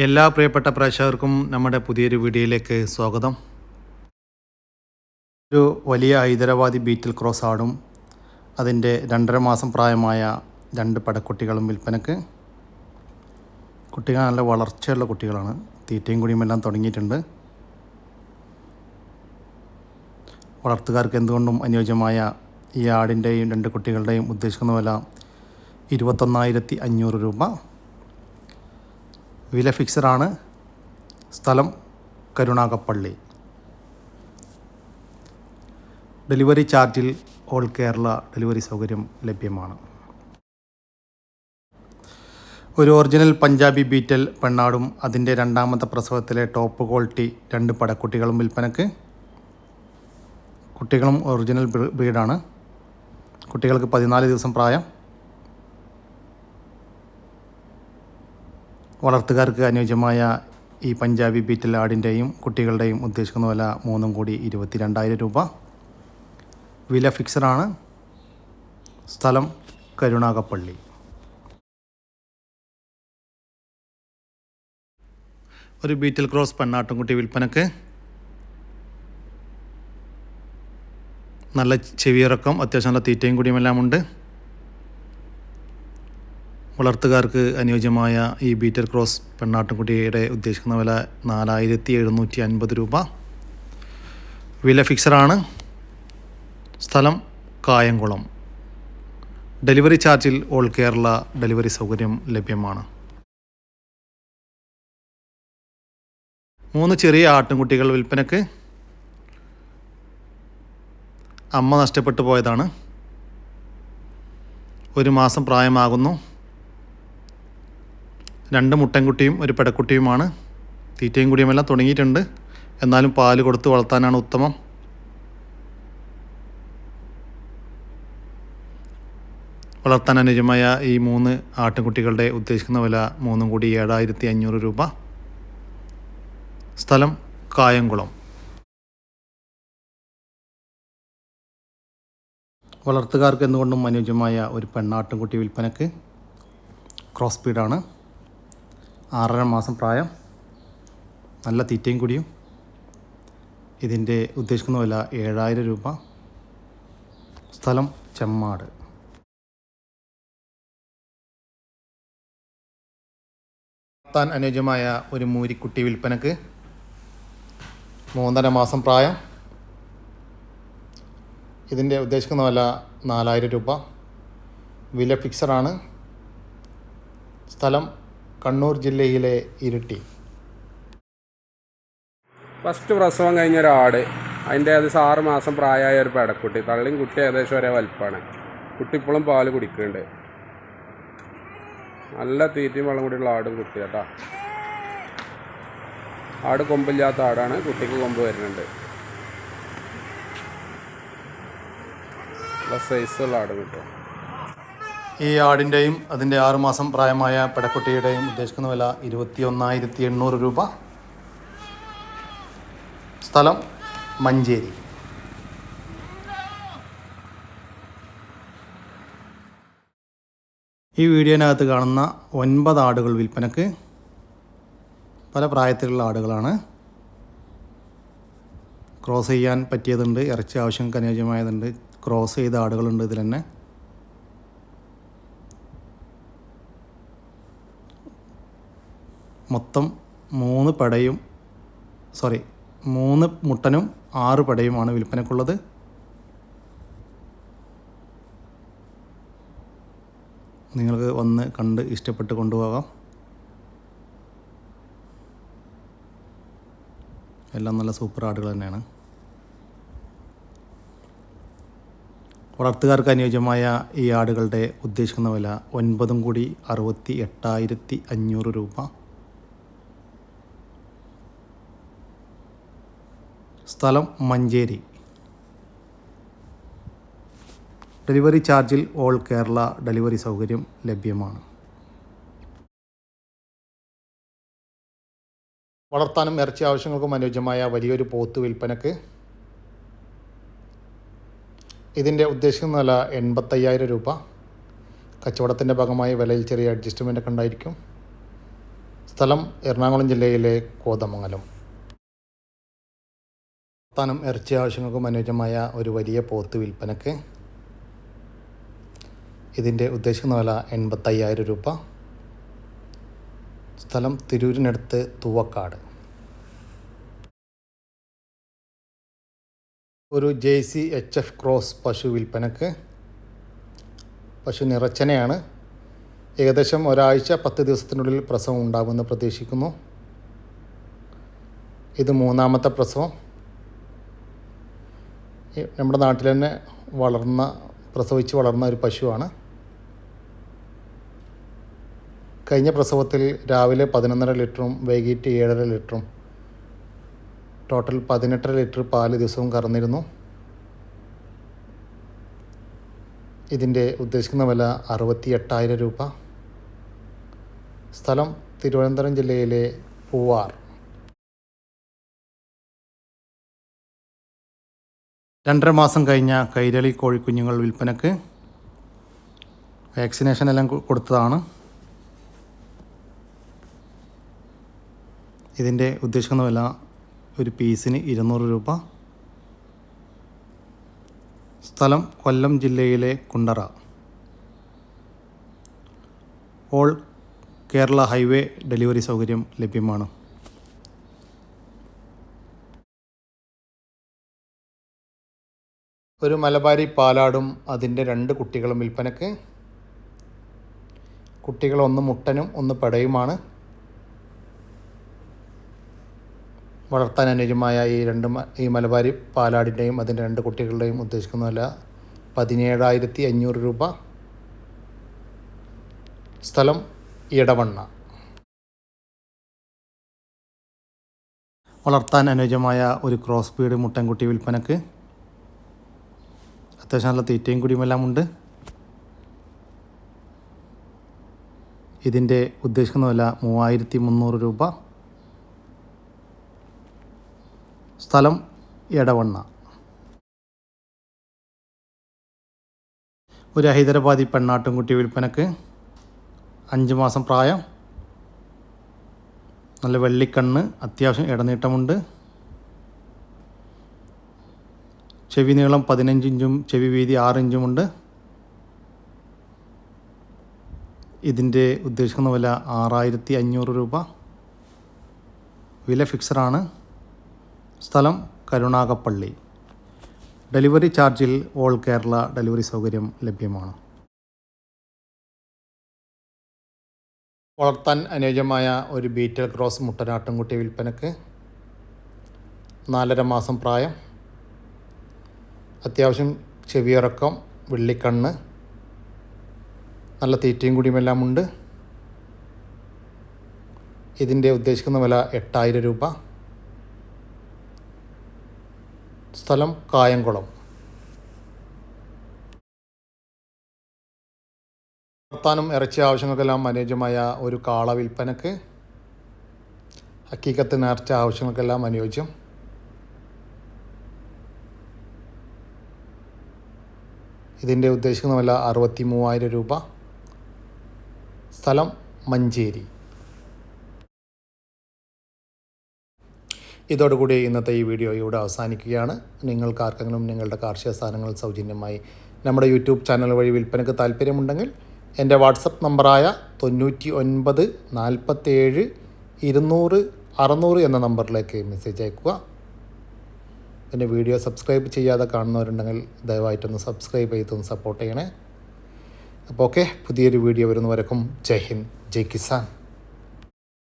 എല്ലാ പ്രിയപ്പെട്ട പ്രേക്ഷകർക്കും നമ്മുടെ പുതിയൊരു വീഡിയോയിലേക്ക് സ്വാഗതം. ഒരു വലിയ ഹൈദരാബാദി ബീറ്റിൽ ക്രോസ് ആടും. അതിന്റെ രണ്ടര മാസം പ്രായമായ രണ്ട് പടക്കുട്ടികളും വിൽപ്പനക്ക്. കുട്ടികൾ നല്ല വളർച്ചയുള്ള കുട്ടികളാണ്. തീറ്റയും കുടിയുമെല്ലാം തുടങ്ങിയിട്ടുണ്ട്. വളർത്തുകാർക്ക് എന്തുകൊണ്ടും അനുയോജ്യമായ ഈ ആടിന്റെയും രണ്ട് കുട്ടികളുടെയും ഉദ്ദേശിക്കുന്ന വില ഇരുപത്തൊന്നായിരത്തി അഞ്ഞൂറ് രൂപ. വില ഫിക്സഡാണ്. സ്ഥലം കരുണാകപ്പള്ളി. ഡെലിവറി ചാർജിൽ ഓൾ കേരള ഡെലിവറി സൗകര്യം ലഭ്യമാണ്. ഒരു ഒറിജിനൽ പഞ്ചാബി ബീറ്റൽ പെണ്ണാടും അതിന്റെ രണ്ടാമത്തെ പ്രസവത്തിലെ ടോപ്പ് ക്വാളിറ്റി രണ്ട് പടക്കുട്ടികളും വിൽപ്പനക്ക്. കുട്ടികളും ഒറിജിനൽ ബ്രീഡാണ്. കുട്ടികൾക്ക് പതിനാല് ദിവസം പ്രായം. വളർത്തുകാർക്ക് അനുയോജ്യമായ ഈ പഞ്ചാബി ബീറ്റൽ ആടിന്റെയും കുട്ടികളുടെയും ഉദ്ദേശിക്കുന്ന വില മൂന്നും കൂടി ഇരുപത്തി രണ്ടായിരം രൂപ. വില ഫിക്സഡാണ് സ്ഥലം കരുണാകപ്പള്ളി. ഒരു ബീറ്റൽ ക്രോസ് പെണ്ണാട്ടുംകുട്ടി വിൽപ്പനക്ക് നല്ല ചെവിയിറക്കം അത്യാവശ്യം നല്ല തീറ്റയും കുടിയുമെല്ലാം ഉണ്ട്. വളർത്തുകാർക്ക് അനുയോജ്യമായ ഈ ബീറ്റർ ക്രോസ് പെണ്ണാട്ടുംകുട്ടിയുടെ ഉദ്ദേശിക്കുന്ന വില നാലായിരത്തി എഴുന്നൂറ്റി അൻപത് രൂപ. വില ഫിക്സഡാണ്. സ്ഥലം കായംകുളം. ഡെലിവറി ചാർജിൽ ഓൾ കേരള ഡെലിവറി സൗകര്യം ലഭ്യമാണ്. മൂന്ന് ചെറിയ ആട്ടിൻകുട്ടികൾ വിൽപ്പനക്ക്. അമ്മ നഷ്ടപ്പെട്ടു പോയതാണ്. ഒരു മാസം പ്രായമാകുന്നു. രണ്ട് മുട്ടൻകുട്ടിയും ഒരു പെടക്കുട്ടിയുമാണ്. തീറ്റയും കുടിയുമെല്ലാം തുടങ്ങിയിട്ടുണ്ട്. എന്നാലും പാൽ കൊടുത്ത് വളർത്താനാണ് ഉത്തമം. വളർത്താൻ അനുജമായ ഈ മൂന്ന് ആട്ടിൻകുട്ടികളുടെ ഉദ്ദേശിക്കുന്ന വില മൂന്നും കൂടി ഏഴായിരത്തി അഞ്ഞൂറ് രൂപ. സ്ഥലം കായംകുളം. വളർത്തുകാർക്ക് എന്തുകൊണ്ടും അനുയോജ്യമായ ഒരു പെണ്ണാട്ടിൻകുട്ടി വിൽപ്പനക്ക് ക്രോസ് സ്പീഡാണ്. ആറര മാസം പ്രായം. നല്ല തീറ്റയും കൂടിയും. ഇതിന്റെ ഉദ്ദേശിക്കുന്ന വില ഏഴായിരം രൂപ. സ്ഥലം ചെമ്മാട്. താൻ അനുയോജ്യമായ ഒരു മൂരിക്കുട്ടി വിൽപ്പനക്ക് മൂന്നര മാസം പ്രായം. ഇതിന്റെ ഉദ്ദേശിക്കുന്ന വില നാലായിരം രൂപ. വില ഫിക്സഡാണ് സ്ഥലം കണ്ണൂർ ജില്ലയിലെ ഇരിട്ടി. ഫസ്റ്റ് പ്രസവം കഴിഞ്ഞ ഒരാട്. അതിന്റെ അത് ആറ് മാസം പ്രായമായ ഒരു പെടക്കുട്ടി. തള്ളിയും കുട്ടി ഏകദേശം ഒരേ വലിപ്പമാണ് കുട്ടി ഇപ്പോഴും പാൽ കുടിക്കുന്നുണ്ട്. നല്ല തീറ്റയും വെള്ളം കൂടിയുള്ള ആടും കുട്ടി കേട്ടാ ആട് കൊമ്പില്ലാത്ത ആടാണ്. കുട്ടിക്ക് കൊമ്പ് വരുന്നുണ്ട്. നല്ല സൈസുള്ള ആട് കിട്ടും. ഈ ആടിന്റെയും അതിന്റെ ആറുമാസം പ്രായമായ പെടക്കുട്ടിയുടെയും ഉദ്ദേശിക്കുന്ന വില ഇരുപത്തി ഒന്നായിരത്തി എണ്ണൂറ് രൂപ. സ്ഥലം മഞ്ചേരി. ഈ വീഡിയോനകത്ത് കാണുന്ന ഒൻപത് ആടുകൾ വിൽപ്പനക്ക് പല പ്രായത്തിലുള്ള ആടുകളാണ്. ക്രോസ് ചെയ്യാൻ പറ്റിയതുണ്ട് ഇറച്ചി ആവശ്യങ്ങൾക്ക് അനുയോജ്യമായതുണ്ട് ക്രോസ് ചെയ്ത ആടുകളുണ്ട് ഇതിൽ തന്നെ. മൊത്തം മൂന്ന് പടയും സോറി മൂന്ന് മുട്ടനും ആറ് പടയുമാണ് വിൽപ്പനക്കുള്ളത് നിങ്ങൾക്ക് വന്ന് കണ്ട് ഇഷ്ടപ്പെട്ട് കൊണ്ടുപോകാം. എല്ലാം നല്ല സൂപ്പർ ആടുകൾ തന്നെയാണ്. വളർത്തുകാർക്ക് അനുയോജ്യമായ ഈ ആടുകളുടെ ഉദ്ദേശിക്കുന്ന വില ഒൻപതും കൂടി അറുപത്തി എട്ടായിരത്തി അഞ്ഞൂറ് രൂപ. സ്ഥലം മഞ്ചേരി. ഡെലിവറി ചാർജിൽ ഓൾ കേരള ഡെലിവറി സൗകര്യം ലഭ്യമാണ്. വളർത്താനും ഇറച്ചി ആവശ്യങ്ങൾക്കും അനുയോജ്യമായ വലിയൊരു പോത്ത് വിൽപ്പനക്ക് ഇതിന്റെ ഉദ്ദേശിക്കുന്ന വില എൺപത്തയ്യായിരം രൂപ. കച്ചവടത്തിന്റെ ഭാഗമായി വിലയിൽ ചെറിയ അഡ്ജസ്റ്റ്മെന്റ് ഒക്കെ ഉണ്ടായിരിക്കും. സ്ഥലം എറണാകുളം ജില്ലയിലെ കോതമംഗലം. താനും ഇറച്ചി ആവശ്യങ്ങൾക്കും അനുയോജ്യമായ ഒരു വലിയ പോത്ത് വിൽപ്പനക്ക് ഇതിന്റെ ഉദ്ദേശിക്കുന്ന വില എൺപത്തയ്യായിരം രൂപ. സ്ഥലം തിരൂരിനടുത്ത് തുവക്കാട്. ഒരു J C H F cross പശു വിൽപ്പനക്ക് പശു നിറച്ചനയാണ്. ഏകദേശം ഒരാഴ്ച പത്ത് ദിവസത്തിനുള്ളിൽ പ്രസവം ഉണ്ടാകുമെന്ന് പ്രതീക്ഷിക്കുന്നു. ഇത് മൂന്നാമത്തെ പ്രസവം. നമ്മുടെ നാട്ടിൽ തന്നെ വളർന്ന പ്രസവിച്ച് വളർന്ന ഒരു പശുവാണ്. കഴിഞ്ഞ പ്രസവത്തിൽ രാവിലെ പതിനൊന്നര ലിറ്ററും വൈകിട്ട് ഏഴര ലിറ്ററും ടോട്ടൽ പതിനെട്ടര ലിറ്റർ പാൽ ദിവസവും കറന്നിരുന്നു. ഇതിന്റെ ഉദ്ദേശിക്കുന്ന വില അറുപത്തി എട്ടായിരം രൂപ. സ്ഥലം തിരുവനന്തപുരം ജില്ലയിലെ പൂവാർ. രണ്ടര മാസം കഴിഞ്ഞ കൈരളി കോഴിക്കുഞ്ഞുങ്ങൾ വിൽപ്പനക്ക് വാക്സിനേഷൻ എല്ലാം കൊടുത്തതാണ്. ഇതിന്റെ ഉദ്ദേശിക്കുന്ന വില ഒരു പീസിന് ഇരുന്നൂറ് രൂപ. സ്ഥലം കൊല്ലം ജില്ലയിലെ Kundara. All Kerala highway delivery സൗകര്യം ലഭ്യമാണ്. ഒരു മലബാരി പാലാടും അതിന്റെ രണ്ട് കുട്ടികളും വിൽപ്പനക്ക്. കുട്ടികൾ ഒന്ന് മുട്ടനും ഒന്ന് പടയുമാണ്. വളർത്താൻ അനുജമായ ഈ രണ്ട് ഈ മലബാരി പാലാടിന്റെയും അതിന്റെ രണ്ട് കുട്ടികളുടെയും ഉദ്ദേശിക്കുന്ന വില പതിനേഴായിരത്തി അഞ്ഞൂറ് രൂപ. സ്ഥലം ഇടവണ്ണ. വളർത്താൻ അനുയോജ്യമായ ഒരു ക്രോസ് ബീഡ് മുട്ടൻകുട്ടി വിൽപ്പനക്ക്. അത്യാവശ്യം നല്ല തീറ്റയും കുടിയുമെല്ലാം ഉണ്ട് ഇതിന്റെ ഉദ്ദേശിക്കുന്ന വില മൂവായിരത്തി മുന്നൂറ് രൂപ. സ്ഥലം എടവണ്ണ. ഒരു ഹൈദരാബാദി പെണ്ണാട്ടുംകുട്ടി വിൽപ്പനക്ക് അഞ്ച് മാസം പ്രായം. നല്ല വെള്ളിക്കണ്ണ് അത്യാവശ്യം ഇടനീട്ടമുണ്ട്. ചെവി നീളം പതിനഞ്ച് ഇഞ്ചും ചെവി വീതി ആറ് ഇഞ്ചുമുണ്ട് ഇതിന്റെ ഉദ്ദേശിക്കുന്ന വില ആറായിരത്തി അഞ്ഞൂറ് രൂപ. വില ഫിക്സഡാണ് സ്ഥലം കരുണാകപ്പള്ളി ഡെലിവറി ചാർജിൽ ഓൾ കേരള ഡെലിവറി സൗകര്യം ലഭ്യമാണ്. വളർത്താൻ അനുയോജ്യമായ ഒരു ബീറ്റൽ ക്രോസ് മുട്ടനാട്ടുംകുട്ടി വിൽപ്പനക്ക് നാലര മാസം പ്രായം. അത്യാവശ്യം ചെവിയിറക്കം വെള്ളിക്കണ്ണ് നല്ല തീറ്റയും കുടിയുമെല്ലാം ഉണ്ട് ഇതിന്റെ ഉദ്ദേശിക്കുന്ന വില എട്ടായിരം രൂപ. സ്ഥലം കായംകുളം. വർത്താനം ഇറച്ചി ആവശ്യങ്ങൾക്കെല്ലാം അനുയോജ്യമായ ഒരു കാള വിൽപ്പനക്ക് ഹക്കീക്കത്ത് നേർച്ച ആവശ്യങ്ങൾക്കെല്ലാം അനുയോജ്യം. ഇതിന്റെ ഉദ്ദേശിക്കുന്ന വില അറുപത്തി മൂവായിരം രൂപ. സ്ഥലം മഞ്ചേരി. ഇതോടുകൂടി ഇന്നത്തെ ഈ വീഡിയോ ഇവിടെ അവസാനിക്കുകയാണ്. നിങ്ങൾക്ക് ആർക്കെങ്കിലും നിങ്ങളുടെ കാർഷിക സാധനങ്ങൾ സൗജന്യമായി നമ്മുടെ യൂട്യൂബ് ചാനൽ വഴി വിൽപ്പനയ്ക്ക് താല്പര്യമുണ്ടെങ്കിൽ എന്റെ വാട്സപ്പ് നമ്പറായ തൊണ്ണൂറ്റി ഒൻപത് നാൽപ്പത്തേഴ് ഇരുന്നൂറ് അറുന്നൂറ് എന്ന നമ്പറിലേക്ക് മെസ്സേജ് അയക്കുക. പിന്നെ വീഡിയോ സബ്സ്ക്രൈബ് ചെയ്യാതെ കാണുന്നവരുണ്ടെങ്കിൽ ദയവായിട്ടൊന്ന് സബ്സ്ക്രൈബ് ചെയ്തൊന്ന് സപ്പോർട്ട് ചെയ്യണേ. അപ്പോൾ ഓക്കെ പുതിയൊരു വീഡിയോ വരുന്നവരക്കും ജയ് ഹിന്ദ് ജയ് കിസാൻ.